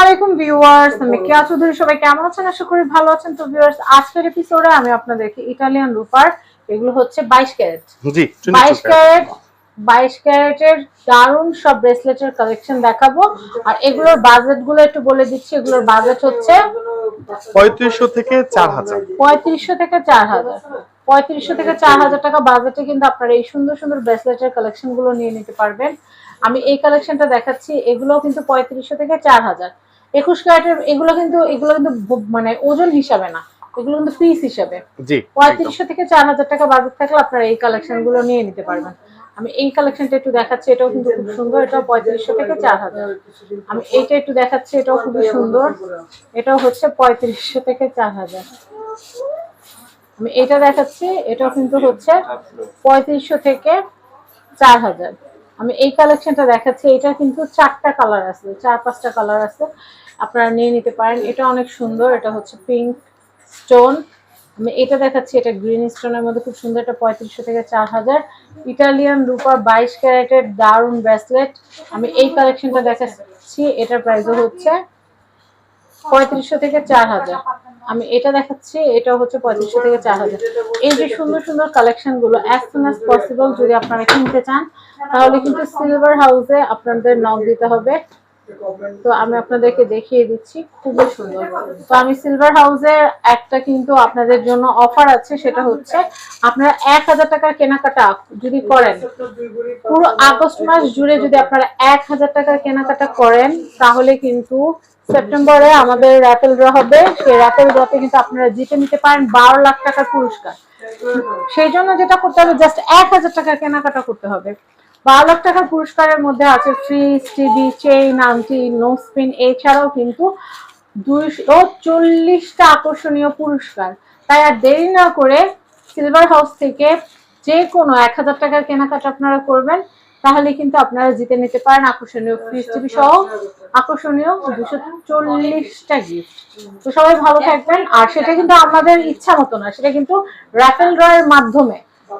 আলাইকুম ভিউয়ার্স আমি কেয়া চৌধুরী সবাই কেমন আছেন? আশা করি ভালো আছেন। তো ভিউয়ার্স আজকের এপিসোডে আমি আপনাদেরকে ইটালিয়ান রূপার এগুলো হচ্ছে বাইশ ক্যারেট। জি বাইশ ক্যারেট বাইশ ক্যারেটের দারুণ সব ব্রেসলেটের কালেকশন দেখাবো। আর এগুলোর বাজেটগুলো একটু বলে দিচ্ছি এগুলোর বাজেট হচ্ছে পঁয়ত্রিশশো থেকে চার হাজার। পঁয়ত্রিশশো থেকে চার হাজার। পঁয়ত্রিশশো থেকে চার হাজার টাকা বাজেটে কিন্তু আপনারা এই সুন্দর সুন্দর ব্রেসলেটের কালেকশনগুলো নিয়ে নিতে পারবেন। আমি এই কালেকশনটা দেখাচ্ছি এগুলো কিন্তু পঁয়ত্রিশশো থেকে চার হাজার। একুশ ক্যারেটের এগুলো কিন্তু এগুলো কিন্তু মানে ওজন হিসাবে না। এগুলো কিন্তু পিস হিসাবে। জি পঁয়ত্রিশশো থেকে চার হাজার টাকা বাজেট থাকলে আপনারা এই কালেকশনগুলো নিয়ে নিতে পারবেন। আমি এই কালেকশনটা একটু দেখাচ্ছি এটাও কিন্তু খুব সুন্দর এটাও পঁয়ত্রিশশো থেকে চার হাজার। আমি এইটা একটু দেখাচ্ছি এটাও খুবই সুন্দর। এটাও হচ্ছে পঁয়ত্রিশশো থেকে চার হাজার। আমি এটা দেখাচ্ছি এটাও কিন্তু হচ্ছে পঁয়ত্রিশশো থেকে চার হাজার। আমি এই কালেকশনটা দেখাচ্ছি, এটা কিন্তু চারটা কালার আছে, চার, পাঁচটা কালার আছে। আপনারা নিয়ে নিতে পারেন, এটা অনেক সুন্দর, এটা হচ্ছে পিঙ্ক স্টোন আমি এটা দেখাচ্ছি, এটা গ্রিন স্টোনের মধ্যে খুব সুন্দর, এটা পঁয়ত্রিশশো থেকে চার হাজার। ইটালিয়ান রূপার বাইশ ক্যারেটের দারুণ ব্রেসলেট আমি এই কালেকশনটা দেখাচ্ছি, এটার প্রাইসও হচ্ছে পঁয়ত্রিশশো থেকে চার হাজার। আমি এটা দেখাচ্ছি এটা হচ্ছে পঁয়ত্রিশশো থেকে চার হাজার। এই যে সুন্দর সুন্দর কালেকশনগুলো অ্যাজ সুন অ্যাজ পসিবল যদি আপনারা কিনতে চান, তাহলে কিন্তু সিলভার হাউসে আপনাদের নক দিতে হবে। তো আমি আপনাদেরকে দেখিয়ে দিচ্ছি, খুবই সুন্দর। তো আমি সিলভার হাউসের একটা কিন্তু আপনাদের জন্য অফার আছে, সেটা হচ্ছে আপনারা এক হাজার টাকার কেনাকাটা যদি করেন, পুরো আগস্ট মাস জুড়ে যদি আপনারা এক হাজার টাকার কেনাকাটা করেন, তাহলে কিন্তু সেপ্টেম্বরে আমাদের র্যাপেল ড্র হবে। সেই র্যাপেল ড্রতে কিন্তু আপনারা জিতে নিতে পারেন বারো লাখ টাকার পুরস্কার। সেই জন্য যেটা করতে হবে জাস্ট এক হাজার টাকার কেনাকাটা করতে হবে। বারো লাখ টাকার পুরস্কারের মধ্যে আছে ফ্রিজ টিভি চেইন আংটি নো স্পিন এছাড়াও কিন্তু দুইশো চল্লিশটা আকর্ষণীয় পুরস্কার। তাই আর দেরি না করে সিলভার হাউস থেকে যে কোনো এক হাজার টাকার কেনাকাটা আপনারা করবেন, তাহলে কিন্তু আপনারা জিতে নিতে পারেন আকর্ষণীয় ফ্রিজ টিভি সহ আকর্ষণীয় দুশো চল্লিশটা গিফট তো সবাই ভালো থাকবেন, আর সেটা কিন্তু আমাদের ইচ্ছা মতো না, সেটা কিন্তু র্যাফেল ড্রয়ের মাধ্যমে।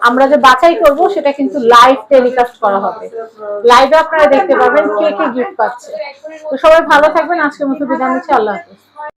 আমরা যে বাছাই করব, সেটা কিন্তু লাইভ টেলিকাস্ট করা হবে। লাইভে আপনারা দেখতে পাবেন কে কে গিফট পাচ্ছে। তো সবাই ভালো থাকবেন। আজকের মতো বিদায় নিচ্ছি। আল্লাহ হাফিজ।